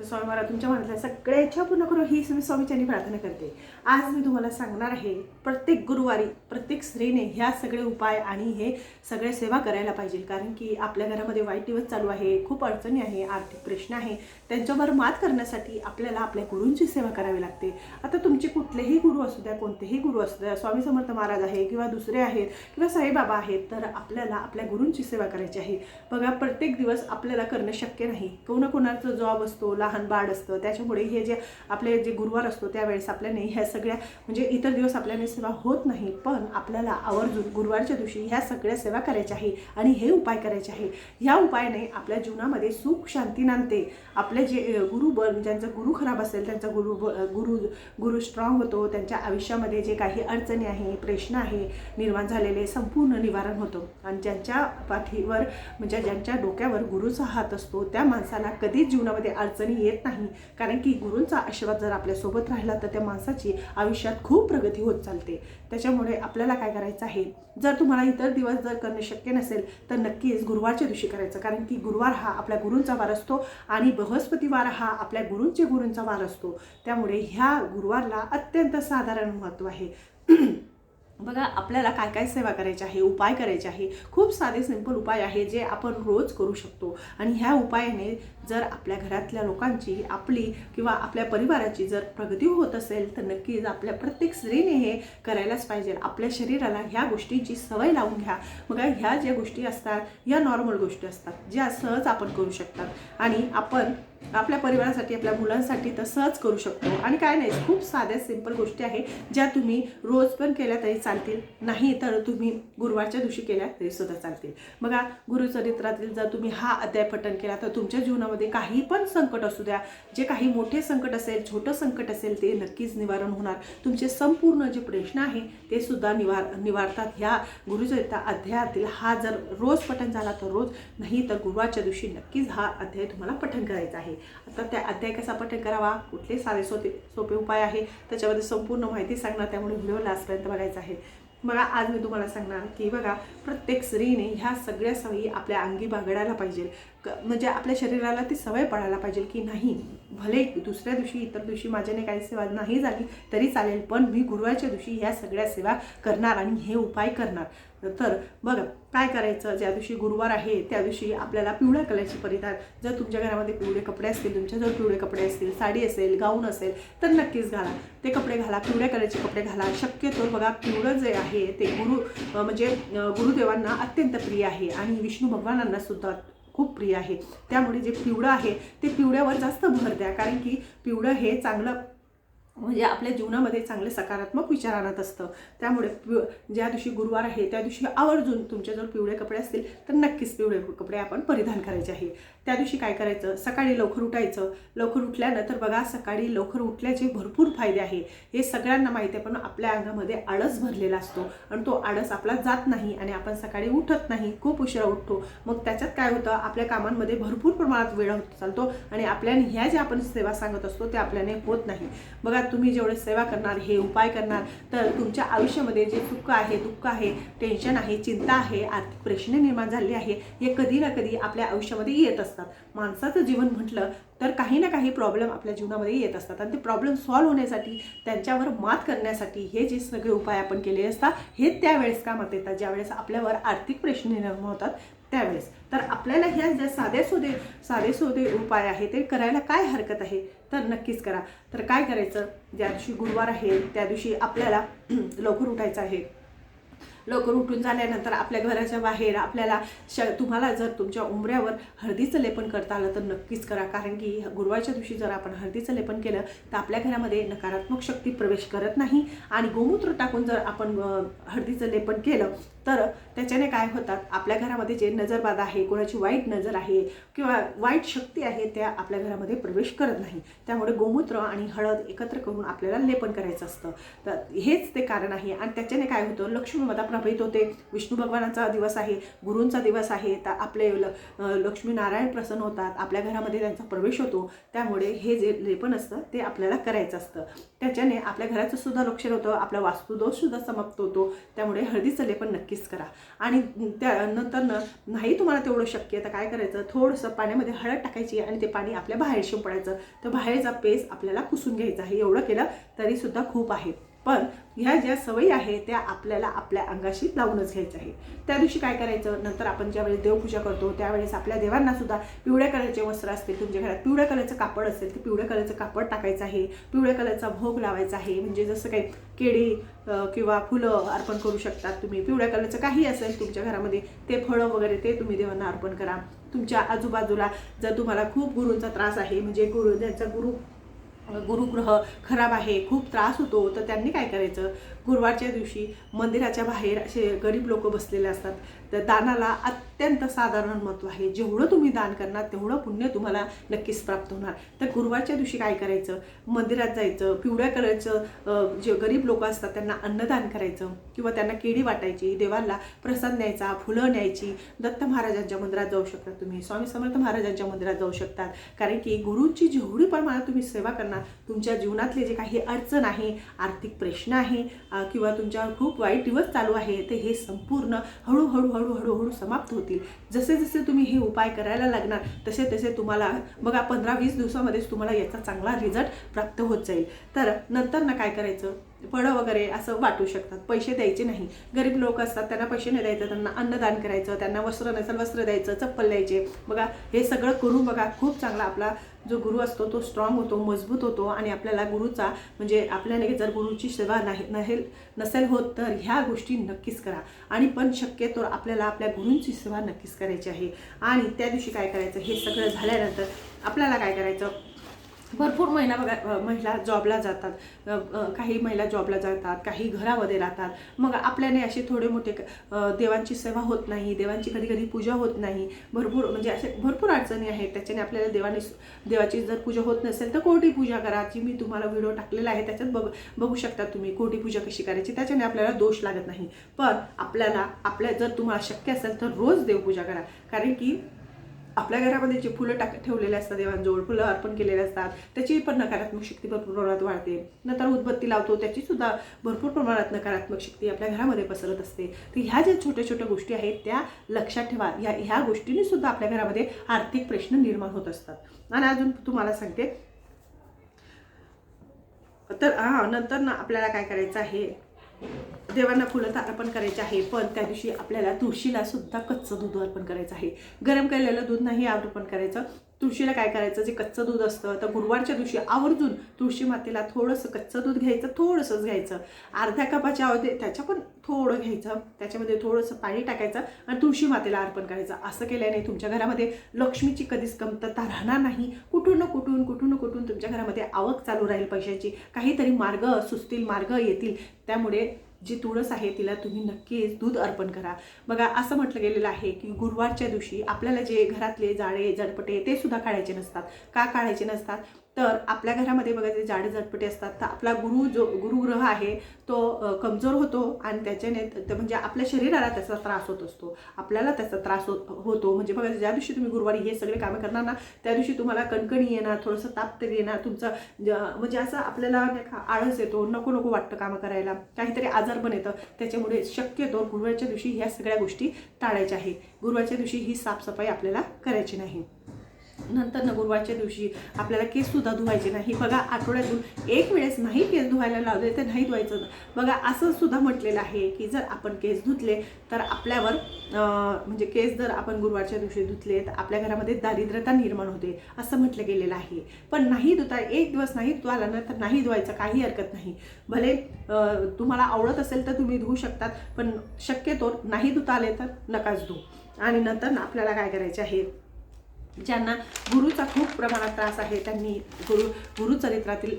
स्वामी महाराज तुमच्या मनातल्या सगळ्या इच्छा पूर्ण करू ही मी स्वामीच्यांनी प्रार्थना करते. आज मी तुम्हाला सांगणार आहे प्रत्येक गुरुवारी प्रत्येक स्त्रीने ह्या सगळे उपाय आणि हे सगळे सेवा करायला पाहिजे. कारण की आपल्या घरामध्ये वाईट दिवस चालू आहे खूप अडचणी आहे आर्थिक प्रश्न आहे. त्यांच्यावर मात करण्यासाठी आपल्याला आपल्या गुरूंची सेवा करावी लागते. आता तुमचे कुठलेही गुरु असू द्या कोणतेही गुरु असू द्या स्वामी समर्थ महाराज आहे किंवा दुसरे आहेत किंवा साईबाबा आहेत तर आपल्याला आपल्या गुरूंची सेवा करायची आहे. बघा प्रत्येक दिवस आपल्याला करणं शक्य नाही. कोणाकोणाचा जॉब असतो लहान बाळ असतं त्याच्यामुळे हे जे आपले जे गुरुवार असतो त्यावेळेस आपल्याने ह्या सगळ्या म्हणजे इतर दिवस आपल्याने सेवा होत नाही पण आपल्याला आवर्जून गुरुवारच्या दिवशी ह्या सगळ्या सेवा करायच्या आहे आणि हे उपाय करायचे आहे. ह्या उपायाने आपल्या जीवनामध्ये सुख शांती नांदते. आपले जे गुरु बळ ज्यांचा गुरु खराब असेल त्यांचा गुरु ब- गुरु गुरु स्ट्रॉंग होतो त्यांच्या आयुष्यामध्ये जे काही अडचणी आहे प्रश्न आहे निर्माण झालेले संपूर्ण निवारण होतो. आणि ज्यांच्या पाठीवर म्हणजे ज्यांच्या डोक्यावर गुरुचा हात असतो त्या माणसाला कधीच जीवनामध्ये अडचणी येत नाही. कारण की गुरूंचा आशीर्वाद जर आपल्यासोबत राहिला तर त्या माणसाची आयुष्यात खूप प्रगती होत चालते. त्याच्यामुळे आपल्याला काय करायचं आहे? जर तुम्हाला इतर दिवस जर करणे शक्य नसेल तर नक्कीच गुरुवारच्या दिवशी करायचं. कारण की गुरुवार हा आपल्या गुरूंचा वार असतो आणि बृहस्पतिवार हा आपल्या गुरूंचे गुरूंचा वार असतो. त्यामुळे ह्या गुरुवारला अत्यंत साधारण महत्त्व आहे. बघा आपल्याला काय काय सेवा करायची आहे उपाय करायचे आहे. खूप साधे सिंपल उपाय आहे जे आपण रोज करू शकतो. आणि ह्या उपायाने जर आपल्या घरातल्या लोकांची आपली किंवा आपल्या परिवाराची जर प्रगती होत असेल तर नक्कीच आपल्या प्रत्येक स्त्रीने हे करायलाच पाहिजे. आपल्या शरीराला ह्या गोष्टींची सवय लावून घ्या. मग ह्या ज्या गोष्टी असतात या नॉर्मल गोष्टी असतात ज्या सहज आपण करू शकतात. आणि आपण आपल्या परिवारासाठी आपल्या मुलांसाठी तर सहज करू शकतो. आणि काय नाही खूप साध्या सिंपल गोष्टी आहे ज्या तुम्ही रोज पण केल्या तरी चालतील. नाही तर तुम्ही गुरुवारच्या दिवशी केल्या तरी सुद्धा चालतील. बघा गुरुचरित्रातील जर तुम्ही हा अध्याय पठण केला तर तुमच्या जीवनामध्ये काही पण संकट असू द्या जे काही मोठे संकट असेल छोटं संकट असेल ते नक्कीच निवारण होणार. तुमचे संपूर्ण जे प्रश्न आहे ते सुद्धा निवार निवारतात. ह्या गुरुचरित्रा अध्यायातील हा जर रोज पठण झाला तर रोज नाही तर गुरुवारच्या दिवशी नक्कीच हा अध्याय तुम्हाला पठण करायचा आहे. आता त्या अध्याय कसा पठण करावा? कुठले साधे सोपे सोपे उपाय आहे? त्याच्यामध्ये संपूर्ण माहिती सांगणार. त्यामुळे व्हिडिओ लास्टपर्यंत बघायचा आहे. बघा आज मी तुम्हाला सांगणार की बघा प्रत्येक स्त्रीने ह्या सगळ्या सवयी आपल्या अंगी बागडायला पाहिजे. क- म्हणजे आपल्या शरीराला ती सवय पडायला पाहिजे की नाही भले दुसऱ्या दिवशी इतर दिवशी माझ्याने काही सेवा नाही झाली तरी चालेल पण मी गुरुवारच्या दिवशी ह्या सगळ्या सेवा करणार आणि हे उपाय करणार. तर बघा काय करायचं? ज्या दिवशी गुरुवार आहे त्या दिवशी आपल्याला पिवळ्या कलरची परिधान. जर तुमच्या घरामध्ये पिवळे कपडे असतील तुमच्याजवळ पिवळे कपडे असतील साडी असेल गाऊन असेल तर नक्कीच घाला. ते कपडे घाला पिवळ्या कलरचे कपडे घाला. शक्यतो बघा पिवळं जे आहे ते गुरु म्हणजे गुरुदेवांना अत्यंत प्रिय आहे. आणि विष्णू भगवानांना सुद्धा खूप प्रिय आहे. त्यामुळे जे पिवळं आहे ते पिवळ्यावर जास्त भर द्या. कारण की पिवळं हे चांगलं म्हणजे आपल्या जीवनामध्ये चांगले सकारात्मक विचार आणत असतं. त्यामुळे पिव ज्या दिवशी गुरुवार आहे त्या दिवशी आवर्जून तुमच्याजवळ पिवळे कपडे असतील तर नक्कीच पिवळे कपडे आपण परिधान करायचे आहे. त्या दिवशी काय करायचं? सकाळी लवकर उठायचं. लवकर उठल्यानंतर बघा सकाळी लवकर उठल्याचे भरपूर फायदे आहे. हे सगळ्यांना माहिती आहे पण आपल्या अंगामध्ये आळस भरलेला असतो आणि तो आळस आपला जात नाही आणि आपण सकाळी उठत नाही. खूप उशिरा उठतो. मग त्याच्यात काय होतं? आपल्या कामांमध्ये भरपूर प्रमाणात वेळ होत चालतो आणि आपल्याने ह्या ज्या आपण सेवा सांगत असतो त्या आपल्याने होत नाही. बघा तुम्ही जेवढे सेवा करणार हे उपाय करणार तर तुमच्या आयुष्यामध्ये जे सुख आहे दुःख आहे टेन्शन आहे चिंता आहे आर्थिक प्रश्न निर्माण झाले आहे हे कधी ना कधी आपल्या आयुष्यामध्ये येत असतात. माणसाचं जीवन म्हटलं तर काही ना काही प्रॉब्लेम आपल्या जीवनामध्ये येत असतात. आणि ते प्रॉब्लेम सॉल्व्ह होण्यासाठी त्यांच्यावर मात करण्यासाठी हे जे सगळे उपाय आपण केले असतात हे त्यावेळेस कामात येतात ज्यावेळेस आपल्यावर आर्थिक प्रश्न निर्माण होतात त्यावेळेस. तर आपल्याला ह्या ज्या साधे सोधे साधे सोधे उपाय आहे ते करायला काय हरकत आहे? तर नक्कीच करा. तर काय करायचं? ज्या दिवशी गुरुवार आहे त्या दिवशी आपल्याला लवकर उठायचं आहे. लवकर उठून झाल्यानंतर आपल्या घराच्या बाहेर आपल्याला श तुम्हाला जर तुमच्या उंबऱ्यावर हळदीचं लेपन करता आलं तर नक्कीच करा. कारण की गुरुवारच्या दिवशी जर आपण हळदीचं लेपन केलं तर आपल्या घरामध्ये नकारात्मक शक्ती प्रवेश करत नाही. आणि गोमूत्र टाकून जर आपण हळदीचं लेपन केलं तर त्याच्याने काय होतात? आपल्या घरामध्ये जे नजरबाद आहे कोणाची वाईट नजर आहे किंवा वाईट शक्ती आहे त्या आपल्या घरामध्ये प्रवेश करत नाही. त्यामुळे गोमूत्र आणि हळद एकत्र करून आपल्याला लेपन करायचं असतं. तर हेच ते कारण आहे. आणि त्याच्याने काय होतं? लक्ष्मीमाता प्रभावित होते. विष्णू भगवानाचा दिवस आहे गुरूंचा दिवस आहे. तर आपले ल लक्ष्मीनारायण प्रसन्न होतात. आपल्या घरामध्ये त्यांचा प्रवेश होतो. त्यामुळे हे जे लेपन असतं ते आपल्याला करायचं असतं. त्याच्याने आपल्या घराचं सुद्धा लक्षण होतं. आपला वास्तुदोषसुद्धा समाप्त होतो. त्यामुळे हळदीचं लेपन नक्कीच करा. आणि त्यानंतर नाही तुम्हाला तेवढं शक्य तर काय करायचं? थोडंसं पाण्यामध्ये हळद टाकायची आणि ते पाणी आपल्या बाहेर शिंपडायचं. तर बाहेरचा पेस आपल्याला पुसून घ्यायचा आहे. एवढं केलं तरीसुद्धा खूप आहे. पण ह्या ज्या सवयी आहे त्या आपल्याला आपल्या अंगाशी लावूनच घ्यायचं आहे त्या दिवशी काय करायचं? नंतर आपण ज्यावेळेस देवपूजा करतो त्यावेळेस आपल्या देवांना सुद्धा पिवळ्या कलरचे वस्त्र असतील तुमच्या घरात पिवळ्या कलरचं कापड असेल ते पिवळ्या कलरचं कापड टाकायचं आहे. पिवळ्या कलरचा भोग लावायचा आहे. म्हणजे जसं काही केळी किंवा फुलं अर्पण करू शकतात तुम्ही. पिवळ्या कलरचं काही असेल तुमच्या घरामध्ये ते फळं वगैरे ते तुम्ही देवांना अर्पण करा. तुमच्या आजूबाजूला जर तुम्हाला खूप गुरूंचा त्रास आहे म्हणजे गुरु ज्यांचा गुरु गुरुग्रह खराब आहे खूप त्रास होतो तर त्यांनी काय करायचं? गुरुवारच्या दिवशी मंदिराच्या बाहेर असे गरीब लोक बसलेले असतात. तर दानाला अत्यंत साधारण महत्त्व आहे. जेवढं तुम्ही दान करणार तेवढं पुण्य तुम्हाला नक्कीच प्राप्त होणार. तर गुरुवारच्या दिवशी काय करायचं? मंदिरात जायचं पिवळ्या कलरचं जे गरीब लोक असतात त्यांना अन्नदान करायचं किंवा त्यांना केळी वाटायची देवाला प्रसाद न्यायचा फुलं न्यायची. दत्त महाराजांच्या मंदिरात जाऊ शकता तुम्ही. स्वामी समर्थ महाराजांच्या मंदिरात जाऊ शकतात. कारण की गुरुची जेवढी प्रमाणात तुम्ही सेवा करणार तुमच्या जीवनातले जे काही अडचण आहे आर्थिक प्रश्न आहे किंवा तुमच्यावर खूप वाईट दिवस चालू आहे ते हे संपूर्ण हळूहळू हळूहळू हळूहळू समाप्त होतील जसे जसे तुम्ही हे उपाय करायला लागणार तसे तसे तुम्हाला बघा पंधरा वीस दिवसामध्येच तुम्हाला याचा चांगला रिझल्ट प्राप्त होत जाईल. तर नंतर ना काय करायचं? फळं वगैरे असं वाटू शकतात. पैसे द्यायचे नाही. गरीब लोक असतात त्यांना पैसे नाही द्यायचं. त्यांना अन्नदान करायचं त्यांना वस्त्र नसेल वस्त्र द्यायचं चप्पल द्यायचे. बघा हे सगळं करून बघा खूप चांगला आपला जो गुरु असतो तो स्ट्रॉंग होतो मजबूत होतो आणि आपल्याला गुरुचा म्हणजे आपल्याला जर गुरुची सेवा नाही नसेल नसेल होत तर ह्या गोष्टी नक्कीच करा. आणि पण शक्यतो आपल्याला आपल्या गुरूंची सेवा नक्कीच करायची आहे. आणि त्या दिवशी काय करायचं? हे सगळं झाल्यानंतर आपल्याला काय करायचं? भरपूर महिला बघा महिला जॉबला जातात. काही महिला जॉबला जातात काही घरामध्ये राहतात. मग आपल्याने असे थोडे मोठे देवांची सेवा होत नाही देवांची कधी कधी पूजा होत नाही. भरपूर म्हणजे असे भरपूर अडचणी आहेत. त्याच्याने आपल्याला देवाने देवाची जर पूजा होत नसेल तर कोटी पूजा करायची मी तुम्हाला व्हिडिओ टाकलेला आहे त्याच्यात बघ बघू शकता तुम्ही कोटी पूजा कशी करायची. त्याच्याने आपल्याला दोष लागत नाही. पण आपल्याला आपल्या जर तुम्हाला शक्य असेल तर रोज देवपूजा करा. कारण की आपल्या घरामध्ये जे फुलं टाक ठेवलेले असतात देवांजवळ फुलं अर्पण केलेले असतात त्याची पण नकारात्मक शक्ती भरपूर प्रमाणात वाढते. नंतर उदबत्ती लावतो त्याची सुद्धा भरपूर प्रमाणात नकारात्मक शक्ती आपल्या घरामध्ये पसरत असते. तर ह्या ज्या छोट्या छोट्या गोष्टी आहेत त्या लक्षात ठेवा. ह्या ह्या गोष्टीने सुद्धा आपल्या घरामध्ये आर्थिक प्रश्न निर्माण होत असतात. आणि अजून तुम्हाला सांगते. तर हां नंतर ना आपल्याला काय करायचं आहे? देवांना फुलं तर अर्पण करायचे आहे पण त्या दिवशी आपल्याला तुळशीला सुद्धा कच्चं दूध अर्पण करायचं आहे. गरम केलेलं दूध नाही अर्पण करायचं. तुळशीला काय करायचं? जे कच्चं दूध असतं तर गुरुवारच्या दिवशी आवर्जून तुळशी मातेला थोडंसं कच्चं दूध घ्यायचं थोडंसंच घ्यायचं. अर्ध्या कपाच्या अवधे त्याच्या पण थोडं घ्यायचं. त्याच्यामध्ये थोडंसं पाणी टाकायचं आणि तुळशी मातेला अर्पण करायचं. असं केल्याने तुमच्या घरामध्ये लक्ष्मीची कधीच कमतरता राहणार नाही. कुठून न कुठून कुठून न कुठून तुमच्या घरामध्ये आवक चालू राहील पैशाची. काहीतरी मार्ग सुचतील मार्ग येतील. त्यामुळे जी तुळस आहे तिला तुम्ही नक्कीच दूध अर्पण करा. बघा असं म्हटलं गेलेलं आहे की गुरुवारच्या दिवशी आपल्याला जे घरातले जाळे जडपटे ते सुद्धा काढायचे नसतात. का काढायचे नसतात? तर आपल्या घरामध्ये बघा जे जाडे झटपटे असतात तर आपला गुरु जो गुरुग्रह आहे तो कमजोर होतो आणि त्याच्याने म्हणजे आपल्या शरीराला त्याचा त्रास होत असतो. आपल्याला त्याचा त्रास होत होतो. म्हणजे बघा ज्या दिवशी तुम्ही गुरुवारी हे सगळे कामं करणार ना त्या दिवशी तुम्हाला कणकणी येणार थोडंसं ताप तरी येणार तुमचं ज- म्हणजे असं आपल्याला का आळस येतो नको नको वाटतं कामं करायला. काहीतरी आजार पण येतं. त्याच्यामुळे शक्यतो गुरुवारच्या दिवशी ह्या सगळ्या गोष्टी टाळायच्या आहे गुरुवारच्या दिवशी ही साफसफाई आपल्याला करायची नाही. नंतर न गुरुवारच्या दिवशी आपल्याला केस सुद्धा धुवायचे नाही. बघा आठवड्यातून एक वेळेस नाही केस धुवायला लावले तर नाही धुवायचं. बघा असं सुद्धा म्हटलेलं आहे की जर आपण केस धुतले तर आपल्यावर म्हणजे केस जर आपण गुरुवारच्या दिवशी धुतले तर आपल्या घरामध्ये दारिद्र्यता निर्माण होते असं म्हटलं गेलेलं आहे. पण नाही धुता एक दिवस नाही धुवाला ना तर नाही धुवायचं काही हरकत नाही. भले तुम्हाला आवडत असेल तर तुम्ही धुवू शकतात पण शक्यतो नाही धुता आले तर नकाच धुवू. आणि नंतर ना आपल्याला काय करायचे आहे? ज्यांना गुरुचा खूप प्रमाणात त्रास आहे त्यांनी गुरु गुरुचरित्रातील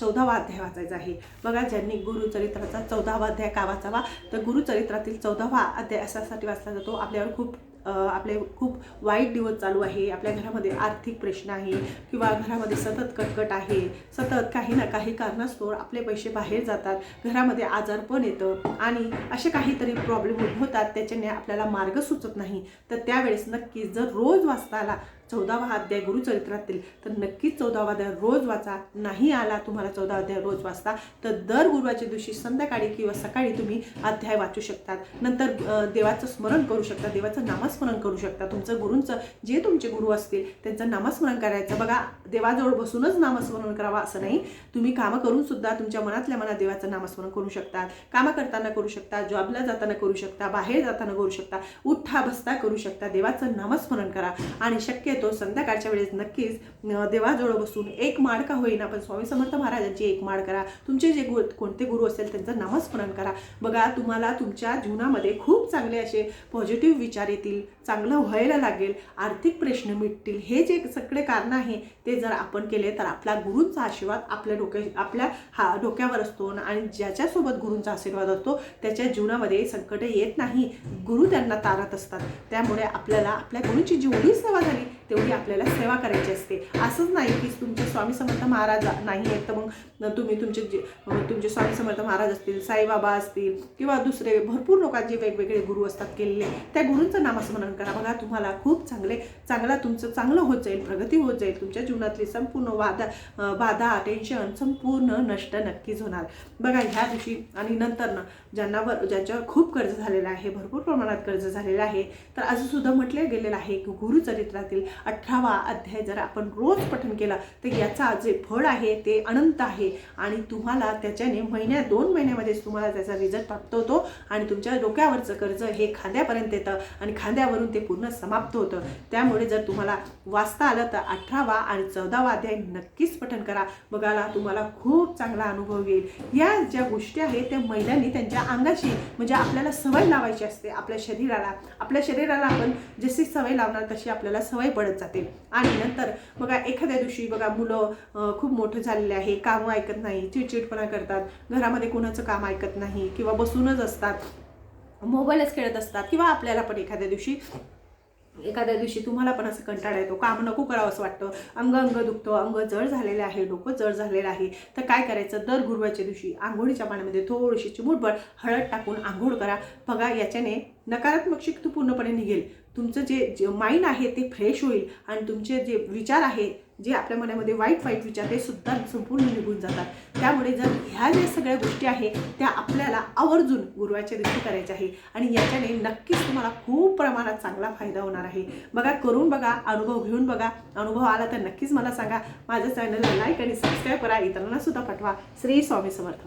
चौदावा अध्याय वाचायचा आहे. बघा ज्यांनी गुरुचरित्राचा चौदावा अध्याय का वाचावा? तर गुरुचरित्रातील चौदावा अध्याय अशासाठी वाचला जातो. आपल्यावर खूप आपले खूप वाईट दिवस चालू आहे आपल्या घरामध्ये आर्थिक प्रश्न आहे किंवा घरामध्ये सतत कटकट आहे सतत काही ना काही कारणास्तव आपले पैसे बाहेर जातात घरामध्ये आजारपण येतं आणि असे काहीतरी प्रॉब्लेम उद्भवतात त्याच्याने आपल्याला मार्ग सुचत नाही. तर त्यावेळेस नक्की जर रोज वाचता आला चौदावा अध्याय गुरुचरित्रातील तर नक्कीच चौदावा अध्याय रोज वाचा. नाही आला तुम्हाला चौदा अध्याय रोज वाचता तर दर गुरुवारच्या दिवशी संध्याकाळी किंवा सकाळी तुम्ही अध्याय वाचू शकतात. नंतर देवाचं स्मरण करू शकता देवाचं नामस्मरण करू शकता. तुमचं गुरूंचं जे तुमचे गुरु असतील त्यांचं नामस्मरण करायचं. बघा देवाजवळ बसूनच नामस्मरण करावं असं नाही. तुम्ही कामं करून सुद्धा तुमच्या मनातल्या मनात देवाचं नामस्मरण करू शकता. कामं करताना करू शकता जॉबला जाताना करू शकता बाहेर जाताना करू शकता उठा बसता करू शकता. देवाचं नामस्मरण करा. आणि शक्य शक्यतो संध्याकाळच्या वेळेस नक्कीच देवाजवळ बसून एक माळ का होईना पण स्वामी समर्थ महाराजांची एक माळ करा. तुमचे जे गुरु कोणते गुरु असेल त्यांचं नामस्मरण करा. बघा तुम्हाला तुमच्या जीवनामध्ये खूप चांगले असे पॉझिटिव्ह विचार येतील चांगलं व्हायला लागेल आर्थिक प्रश्न मिटतील. हे जे सगळे कारण आहे ते जर आपण केले तर आपला गुरूंचा आशीर्वाद आपल्या डोक्या आपल्या हा डोक्यावर असतो आणि ज्याच्यासोबत गुरूंचा आशीर्वाद असतो त्याच्या जीवनामध्ये संकट येत नाही. गुरु त्यांना तारत असतात. त्यामुळे आपल्याला आपल्या गुरूंची जेवढी सेवा झाली तेवढी आपल्याला सेवा करायची असते. असंच नाही की तुमचे स्वामी समर्थ महाराज नाही आहेत तर मग तुम्ही तुमचे जे तुमचे स्वामी समर्थ महाराज असतील साईबाबा असतील किंवा दुसरे भरपूर लोकांचे वेगवेगळे गुरु असतात केलेले त्या गुरूंचं नामस्मरण करा. बघा तुम्हाला खूप चांगले चांगला तुमचं चांगलं होत जाईल प्रगती होत जाईल तुमच्या जीवनातली संपूर्ण वादा बाधा टेन्शन संपूर्ण नष्ट नक्कीच होणार. बघा ह्या दिवशी आणि नंतर ना ज्यांना वर ज्यांच्यावर खूप कर्ज झालेलं आहे भरपूर प्रमाणात कर्ज झालेलं आहे तर अजूनसुद्धा म्हटलं गेलेलं आहे की गुरुचरित्रातील अठरावा अध्याय जर आपण रोज पठन केला तर याचा जे फळ आहे ते अनंत आहे. आणि तुम्हाला त्याच्याने महिन्या दोन महिन्यामध्येच तुम्हाला त्याचा रिझल्ट प्राप्त होतो आणि तुमच्या डोक्यावरचं कर्ज हे खांद्यापर्यंत येतं आणि खांद्यावरून ते पूर्ण समाप्त होतं. त्यामुळे जर तुम्हाला वाचता आलं तर अठरावा आणि चौदावा अध्याय नक्कीच पठन करा. बघायला तुम्हाला खूप चांगला अनुभव येईल. या ज्या गोष्टी आहेत त्या महिलांनी त्यांच्या अंगाशी म्हणजे आपल्याला सवय लावायची असते आपल्या शरीराला. आपल्या शरीराला आपण जशी सवय लावणार तशी आपल्याला सवय पडत जाते आणि नंतर बघा एखाद्या दिवशी बघा मुलं खूप मोठं झालेले आहे कामं ऐकत नाही चिडचिडपणा करतात घरामध्ये कोणाचं काम ऐकत नाही किंवा बसूनच असतात मोबाईलच खेळत असतात किंवा आपल्याला पण एखाद्या दिवशी एखाद्या दिवशी तुम्हाला पण असं कंटाळा येतो काम नको करावं असं वाटतं. अंग अंग दुखतं अंग जड झालेलं आहे डोकं जड झालेलं आहे. तर काय करायचं? दर गुरुवारच्या दिवशी आंघोळीच्या पाण्यामध्ये थोडीशी चिमूटभर हळद टाकून आंघोळ करा. बघा याच्याने नकारात्मक शक्ती पूर्णपणे निघेल. तुमचं जे जे माइंड आहे ते फ्रेश होईल आणि तुमचे जे विचार आहे जे आपल्या मनामध्ये वाईट वाईट विचार ते सुद्धा संपूर्ण निघून जातात. त्यामुळे जर ह्या ज्या सगळ्या गोष्टी आहेत त्या आपल्याला आवर्जून गुरुवाच्या दिवशी करायच्या आहे आणि याच्याने नक्कीच तुम्हाला खूप प्रमाणात चांगला फायदा होणार आहे. बघा करून बघा अनुभव घेऊन बघा. अनुभव आला तर नक्कीच मला सांगा. माझ्या चॅनलला लाईक आणि सबस्क्राईब करा. इतरांना सुद्धा पाठवा. श्री स्वामी समर्थ.